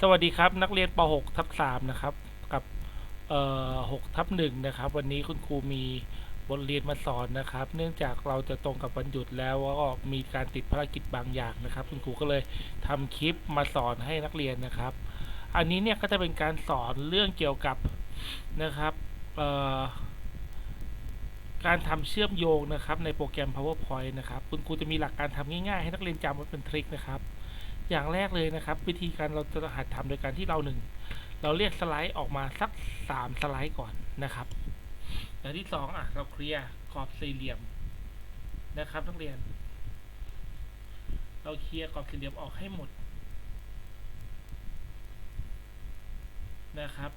สวัสดีครับ นักเรียนป .6 ทับ3นะครับ กับเอ่อ6ทับ1นะครับ วันนี้คุณครูมีบทเรียนมาสอนนะครับ เนื่องจากเราจะตรงกับวันหยุดแล้วก็มีการติดภารกิจบางอย่างนะครับ คุณครูก็เลยทำคลิปมาสอนให้นักเรียนนะครับ อันนี้เนี่ยก็จะเป็นการสอนเรื่องเกี่ยวกับนะครับเอ่อการทำเชื่อมโยงนะครับ ในโปรแกรม PowerPoint นะครับ คุณครูจะมีหลักการทำง่ายๆ ให้นักเรียนจำไว้เป็นทริคนะครับ อย่างแรกเลยนะครับ วิธีการเราจะหัดทำโดยการที่เราหนึ่งเราเรียกสไลด์ออกมาสักสามสไลด์ก่อนนะครับอย่างที่สองอะเราเคลียร์ขอบสี่เหลี่ยมนะครับนักเรียน เราเคลียร์ขอบสี่เหลี่ยมออกให้หมดนะครับ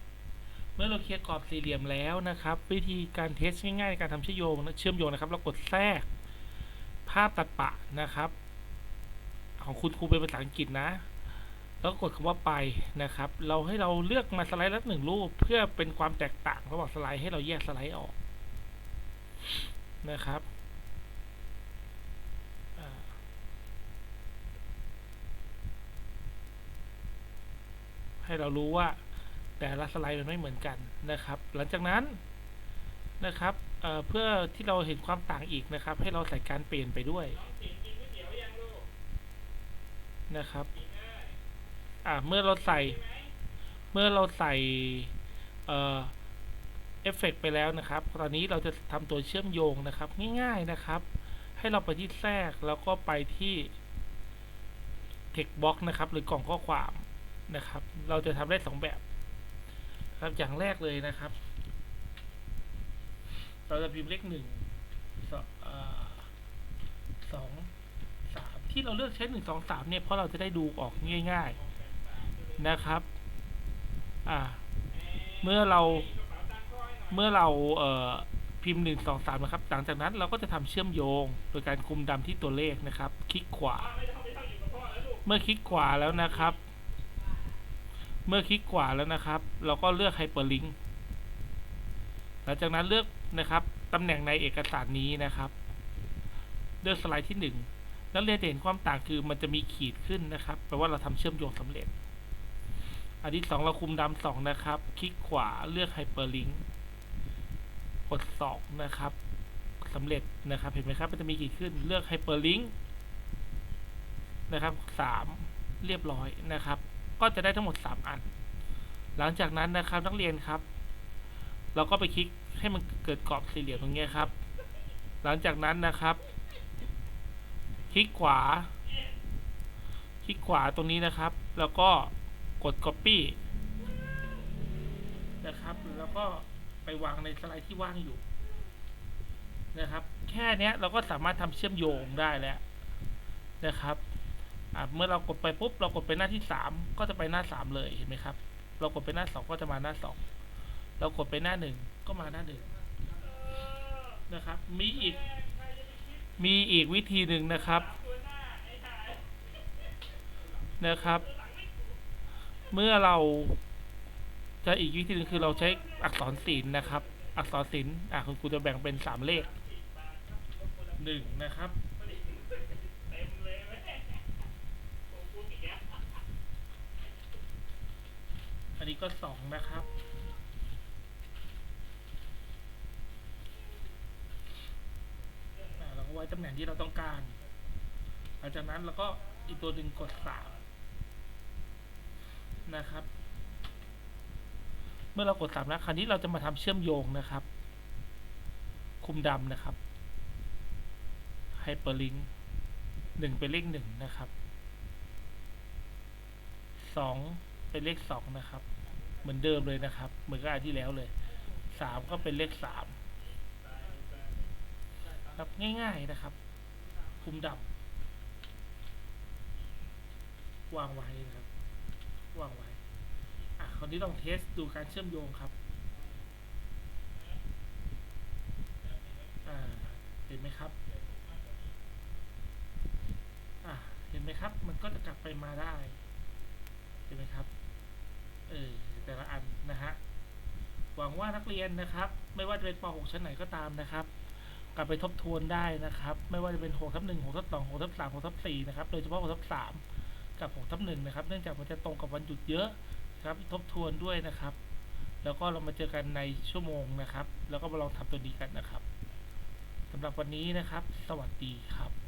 เมื่อเราเคลียร์กรอบสี่เหลี่ยมแล้วนะครับ วิธีการเทสง่ายๆในการทำเชื่อมโยงเชื่อมโยงนะครับ เรากดแทรกภาพตัดปะนะครับ ของคุณครูเป็นภาษาอังกฤษนะ แล้วกดคำว่าไปนะครับ เราให้เราเลือกมาสไลด์ละหนึ่งรูป เพื่อเป็นความแตกต่างระหว่างสไลด์ให้เราแยกสไลด์ออกนะครับให้เรารู้ว่าแต่ละสไลด์มันไม่เหมือนกันนะครับ หลังจากนั้นนะครับเเพื่อที่เราเห็นความต่างอีกนะครับ ให้เราใส่การเปลี่ยนไปด้วย นะครับ อ่าเมื่อเราใส่ เมื่อเราใส่ เอ่อ เอฟเฟกต์ไปแล้วนะครับ ตอนนี้เราจะทำตัวเชื่อมโยงนะครับ ง่ายๆนะครับ ให้เราไปที่แทรกแล้วก็ไปที่ text box นะครับ หรือกล่องข้อความนะครับ เราจะทำได้สองแบบครับอย่างแรกเลยนะครับ เราจะพิมพ์เลขหนึ่งสอง ที่เราเลือกใช้หนึ่งสองสามเนี่ยเพราะเราจะได้ดูออกง่าย ๆนะครับ อ่า เมื่อเราเมื่อเราเอ่อพิมพ์หนึ่งสองสามนะครับ หลังจากนั้นเราก็จะทำเชื่อมโยง โดยการคุมดำที่ตัวเลขนะครับ คลิกขวา เมื่อคลิกขวาแล้วนะครับ เมื่อคลิกขวาแล้วนะครับ เราก็เลือกไฮเปอร์ลิงก์หลังจากนั้นเลือกนะครับตำแหน่งในเอกสารนี้นะครับ เลือกสไลด์ที่ห นักเรียนจะเห็นความต่างคือมันจะมีขีดขึ้นนะครับแปลว่าเราทำเชื่อมโยงสำเร็จ อันที่สองเราคุมดำสองนะครับ คลิกขวาเลือกไฮเปอร์ลิงก์กดสองนะครับสำเร็จนะครับ เห็นไหมครับ มันจะมีขีดขึ้นเลือกไฮเปอร์ลิงก์นะครับสามเรียบร้อยนะครับ ก็จะได้ทั้งหมดสามอัน หลังจากนั้นนะครับนักเรียนครับ เราก็ไปคลิกให้มันเกิดกรอบสี่เหลี่ยมตรงนี้ครับ หลังจากนั้นนะครับ คลิกขวา คลิกขวาตรงนี้นะครับ แล้วก็กด copy นะครับ แล้วก็ไปวางในสไลด์ที่ว่างอยู่นะครับ แค่นี้เราก็สามารถทำเชื่อมโยงได้แล้วนะครับเมื่อเรากดไปปุ๊บเรากดไปหน้าที่สามก็จะไปหน้าสามเลยเห็นไหมครับ เรากดไปหน้าสองก็จะมาหน้าสองเรากดไปหน้าหนึ่งก็มาหน้าหนึ่งนะครับ มีอีก มีอีกวิธีหนึ่งนะครับ นะครับ เมื่อเราจะอีกวิธีหนึ่งคือเราใช้อักษรศิลป์นะครับ อักษรศิลป์อะคุณครูจะแบ่งเป็นสามเลขหนึ่งนะครับอันนี้ก็สองนะครับ อ่าเราก็ไว้ ตำแหน่งที่เราต้องการ หลังจากนั้นเราก็อีกตัวหนึ่งกดสามนะครับ เมื่อเรากดสามแล้วคราวนี้เราจะมาทำเชื่อมโยงนะครับ คุมดำนะครับไฮเปอร์ลิงหนึ่งเป็นเลขหนึ่งนะครับสองเป็นเลขสองนะครับ เหมือนเดิมเลยนะครับ เหมือนกับอันที่แล้วเลยสามก็เป็นเลขสาม ง่าย ๆนะครับ คุมดำวางไว้นะครับ วางไว้ อะคราวนี้ลองเทสดูการเชื่อมโยงครับ อ่า เห็นไหมครับ อะเห็นไหมครับ มันก็จะกลับไปมาได้ เห็นไหมครับ เออ แต่ละอันนะฮะ หวังว่านักเรียนนะครับ ไม่ว่าจะเป็นป .6 ชั้นไหนก็ตามนะครับ กลับไปทบทวนได้นะครับ ไม่ว่าจะเป็นหกทับหนึ่งหกทับสองหกทับสามหกทับสี่นะครับ โดยเฉพาะหกทับสามกับหกทับหนึ่งนะครับ เนื่องจากมันจะตรงกับวันหยุดเยอะนะครับ ทบทวนด้วยนะครับ แล้วก็เรามาเจอกันในชั่วโมงนะครับ แล้วก็มาลองทำตัวนี้กันนะครับสำหรับวันนี้นะครับ สวัสดีครับ